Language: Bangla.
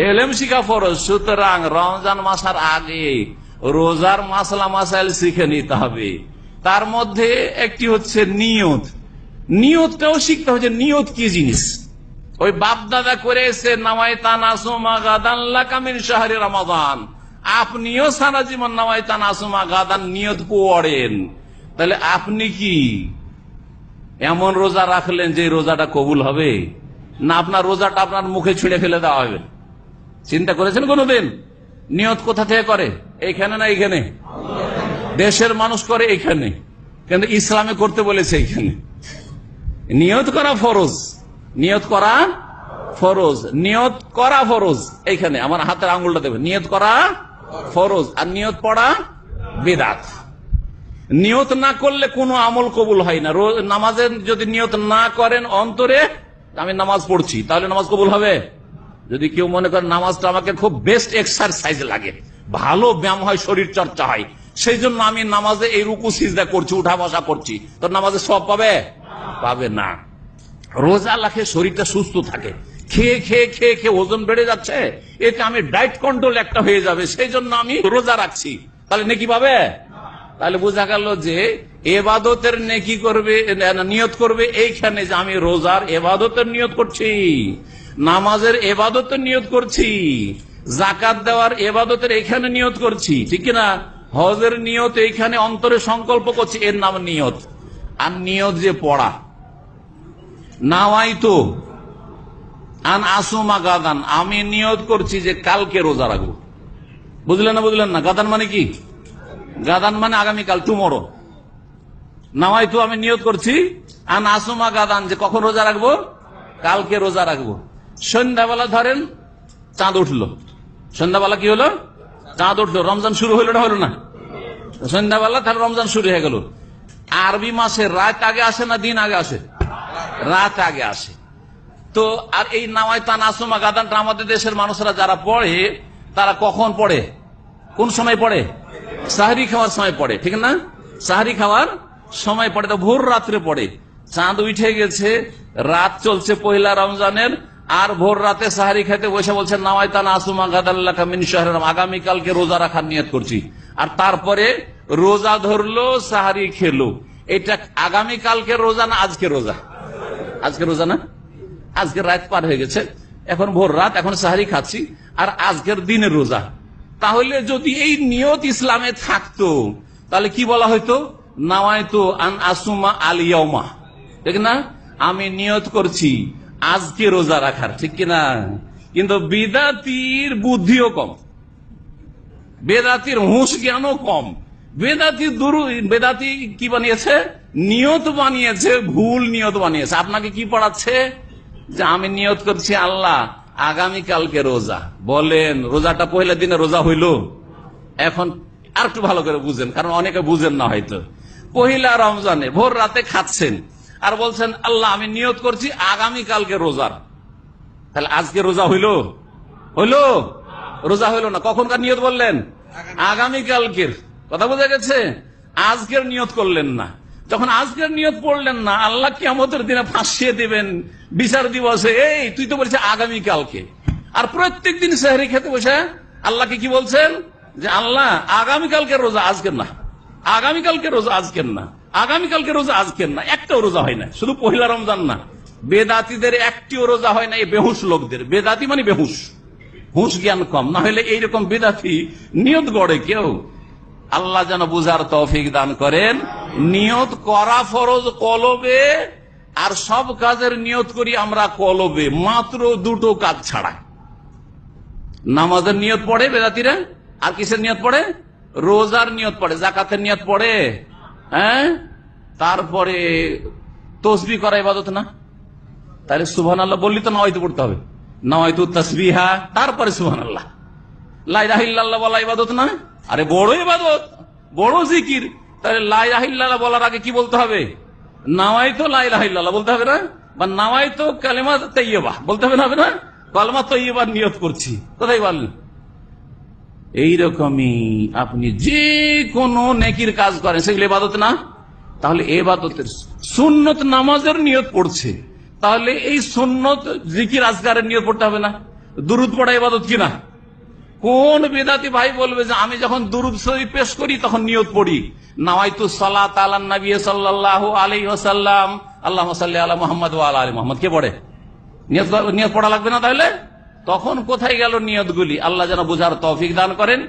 এলেম শিখা ফরজ সুতরাং রমজান মাসার আগে রোজার মাসলা মাসাইল শিখে নিতে হবে তার মধ্যে একটি হচ্ছে নিয়ত নিয়তটাও শিখতে হবে নিয়ত কি জিনিস ওই বাপ দাদা করে এসে নামাই তানাসুমা গাদান শাহরি রমাদান আপনিও সারা জীবন নামাই তানাসুমা গাদান নিয়ত পড়েন তাহলে আপনি কি এমন রোজা রাখলেন যে রোজাটা কবুল হবে না আপনার রোজাটা আপনার মুখে ছিঁড়ে ফেলে দেওয়া হবে চিন্তা করেছেন কোনোদিন? নিয়ত কোথা থেকে করে? এইখানে না এইখানে? দেশের মানুষ করে এইখানে। কিন্তু ইসলামে করতে বলেছে এইখানে। নিয়ত করা ফরজ। নিয়ত করা ফরজ। নিয়ত করা ফরজ। এইখানে। আমার হাতের আঙুলটা দেবে নিয়ত করা ফরজ। আর নিয়ত পড়া বেদাত। নিয়ত না করলে কোনো আমল কবুল হয় না। নামাজের যদি নিয়ত না করেন অন্তরে, আমি নামাজ পড়ছি, তাহলে নামাজ কবুল হবে? যদি কেউ মনে করেন নামাজটা আমাকে খুব বেস্ট এক্সারসাইজ লাগে, ভালো ব্যায়াম হয়, শরীর চর্চা হয়, সেই জন্য আমি নামাজে এই রুকু, সিজদা করছি, উঠা বসা করছি। তো নামাজে সব পাবে? পাবে না। রোজা লাখে শরীরটা সুস্থ থাকে। খেয়ে খেয়ে খেয়ে খেয়ে ওজন বেড়ে যাচ্ছে। এতে আমি ডায়েট কন্ট্রোল একটা হয়ে যাবে, সেই জন্য আমি রোজা রাখছি। তাহলে নেকি পাবে? তাহলে বোঝা গেল যে এবাদতের নেকি করবে, নিয়ত করবে এইখানে যে আমি রোজার এবাদতের নিয়ত করছি। নামাজের এবাদত নিয়ত করছি জাকাত দেওয়ার এবাদতের এখানে নিয়ত করছি, ঠিক না হজের নিয়ত এইখানে অন্তরে সংকল্প করছি, এর নাম নিয়ত। আর নিয়ত যে পড়া। নাওয়াই তো। আন আসুমা গাদান, আমি নিয়ত করছি যে কালকে রোজা রাখব। বুঝলেন না বুঝলেন না? গাদান মানে কি? গাদান মানে আগামীকাল টুমোরো নাওয়াই তো আমি নিয়ত করছি, আন আসুমা গাদান, যে কখন রোজা রাখব? কালকে রোজা রাখব। সন্ধ্যাবেলা ধরেন চাঁদ উঠল। সন্ধ্যাবেলা কি হলো? চাঁদ উঠল। রমজান শুরু হইল না হলো না? সন্ধ্যাবেলা তাহলে রমজান শুরু হয়ে গেল। আরবি মাসে রাত আগে আসে না দিন আগে আসে? রাত আগে আসে। তো আর এই নামায় তান গাদানটা আমাদের দেশের মানুষরা যারা পড়ে, তারা কখন পড়ে? কোন সময় পড়ে? সাহারি খাওয়ার সময় পড়ে, ঠিক না? সাহারি খাওয়ার সময় পড়ে। তো ভোর রাত্রে পড়ে। চাঁদ উঠে গেছে, রাত চলছে পহিলা রমজানের। আর ভোর রাতে সাহারি খাইতে বসে বলছেন আসুমা আগামীকালকে রোজা রাখার নিয়ত করছি। আর তারপরে রোজা ধরলো, সাহারি খেলো। এটা আগামীকালকে রোজা না আজকে রোজা? আজকে রোজা না? আজকের রাত পার হয়ে গেছে। এখন ভোর রাত, এখন সাহারি খাচ্ছি। আর আজকের দিনের রোজা। তাহলে যদি এই নিয়ত ইসলামে থাকতো, তাহলে কি বলা হয়তো নাওয়াইতো আন আসুমা আলিয়মা ঠিক না? আমি নিয়ত করছি। আজকে রোজা রাখার, ঠিক কিনা? কিন্তু বিদাতির বুদ্ধিও কম। বেদাতির হুঁশ জ্ঞানও কম। বেদাতি দুরু, বেদাতি কি বানিয়েছে? নিয়ত বানিয়েছে, ভুল নিয়ত বানিয়েছে। আপনাকে কি পড়াচ্ছে? যে আমি নিয়ত করছি আল্লাহ, আগামীকালকে রোজা। বলেন, রোজাটা পহিলা দিনে রোজা হইল। এখন আর একটু ভালো করে বুঝেন, কারণ অনেকে বুঝেন না হয়তো। পহিলা রমজানে ভোর রাতে খাচ্ছেন। আর বলছেন, আল্লাহ, আমি নিয়ত করছি আগামীকালকে রোজার তাহলে আজকে রোজা হইল? হইল? রোজা হইল না। কখনকার নিয়ত বললেন? আগামীকালকের। কথা বোঝা গেছে? আজকের নিয়ত করলেন না। যখন আজকের নিয়ত পড়লেন না, আল্লাহ কি আমাদের দিনে ফাঁসিয়ে দিবেন বিচার দিবসে। এই, তুই তো বলছিস আগামীকালকে। আর প্রত্যেক দিন সেহরি খেতে বসে, আল্লাহকে কি বলছেন? যে, আল্লাহ আগামীকালকে রোজা আজকের না। আগামীকালকে রোজা আজকের না। আগামীকালকে রোজা আজকের না, একটাও রোজা হয় না, শুধু পহিলা রমজান না। বেদাতিদের একটিও রোজা হয় না, এই বেহুশ লোকদের। বেদাতি মানে বেহুশ। হুঁশ জ্ঞান কম, না হলে এইরকম বেদাতি নিয়ত গড়ে কেউ। আল্লাহ যেন বুঝার তৌফিক দান করেন। নিয়ত করা ফরজ কলবে, আর সব কাজের নিয়ত করি আমরা কলবে, মাত্র দুটো কাজ ছাড়া। নামাজের নিয়ত পড়ে বেদাতিরা? আর কিসের নিয়ত পড়ে? রোজার নিয়ত পড়ে, জাকাতের নিয়ত পড়ে। হ্যাঁ? তারপরে তসবি করা ইবাদত না? তাহলে সুবহান আল্লাহ বললি তো নয়তো পড়তে হবে। নয়তো তসবিহা, তারপরে সুবহান আল্লাহ লাইরাহিল্লাহ বলা ইবাদত না? আরে বড় ইবাদত, বড় জিকির। তাহলে লাইরাহিল্লাহ বলার আগে কি বলতে হবে? নাওয়াই তো লাইরাহিল্লাহ বলতে হবে না? বা নাওয়াই তো কালেমা তৈবা বলতে হবে না হবে না? কালমা তৈবার নিয়ত করছি। কোথায় বললেন এইরকমই আপনি যে কোনো নেকির কাজ করেন। সেগুলো এবাদত না? তাহলে এবাদতের সুন্নত নামাজের নিয়ত পড়ছে। তাহলে এই সুন্নত জিকির আজগারের নিয়ত পড়তে হবে না। দুরুদ পড়া ইবাদত কিনা? কোন বেদাতি ভাই বলবে যে আমি যখন দুরুদ শরীফ পেশ করি তখন নিয়ত পড়ি। নাওয়াইতু সালাত আলা নবী সাল্লাল্লাহু আলাইহি ওয়াসাল্লাম। আল্লাহুম্মা সাল্লি আলা মুহাম্মদ ওয়া আলা আলি কে পড়ে? নিয়ত নিয়ত পড়া লাগবে না তাহলে? তখন কোথায় গেল নিয়তগুলি? আল্লাহ যেন বোঝার তৌফিক দান করেন।